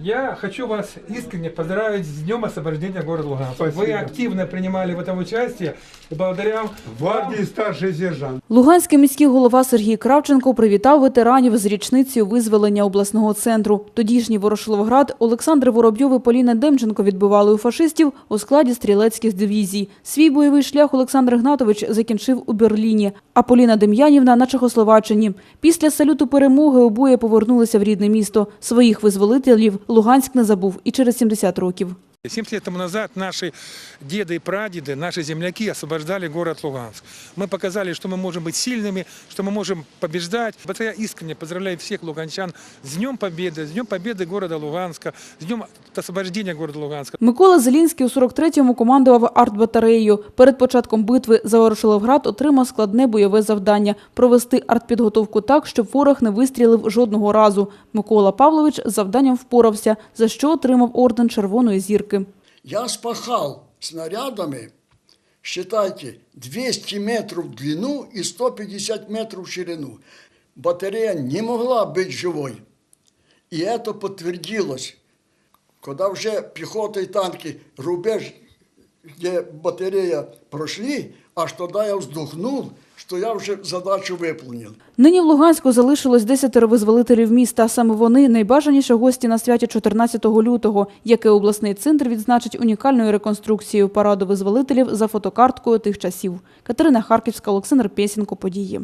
Я хочу вас искренне поздравить с Днем освобождения города Луганска. Вы Спасибо. активно принимали в этом участие, благодаря гвардії старший сержант. Луганський міський голова Сергій Кравченко привітав ветеранів з річницею визволення обласного центру. Тодішній Ворошиловград Олександр Воробйов і Поліна Демченко відбивали у фашистів у складі стрілецьких дивізій. Свій бойовий шлях Олександр Гнатович закінчив у Берліні, а Поліна Дем'янівна на Чехословаччині. Після салюту перемоги обоє повернулися в рідне місто. Своїх визволителів Луганськ не забув і через 70 років. 70 лет тому назад наши деды и прадеды, наши земляки освобождали город Луганск. Мы показали, что мы можем быть сильными, что мы можем побеждать. Вот я искренне поздравляю всех луганчан с Днем Победы, с Днем Победы города Луганска, с Днем освобождения города Луганска. Микола Зелінський у 43-му командував артбатареєю. Перед початком битви за Ворошиловград отримав складне бойове завдання – провести артпідготовку так, щоб ворог не вистрілив жодного разу. Микола Павлович з завданням впорався, за що отримав орден Червоної зірки. Я спахал снарядами, считайте, 200 метров в длину и 150 метров в ширину. Батарея не могла быть живой. И это подтвердилось. Когда уже пехота и танки рубеж, где батарея прошли, аж тогда я вздохнул, что я уже задачу выполнил. Нині в Луганську залишилось десятеро визволителів міста. Саме вони – найбажаніші гості на святі 14 лютого, яке обласний центр відзначить унікальною реконструкцією параду визволителів за фотокарткою тих часів. Катерина Харківська, Олександр Пєсінко. Події.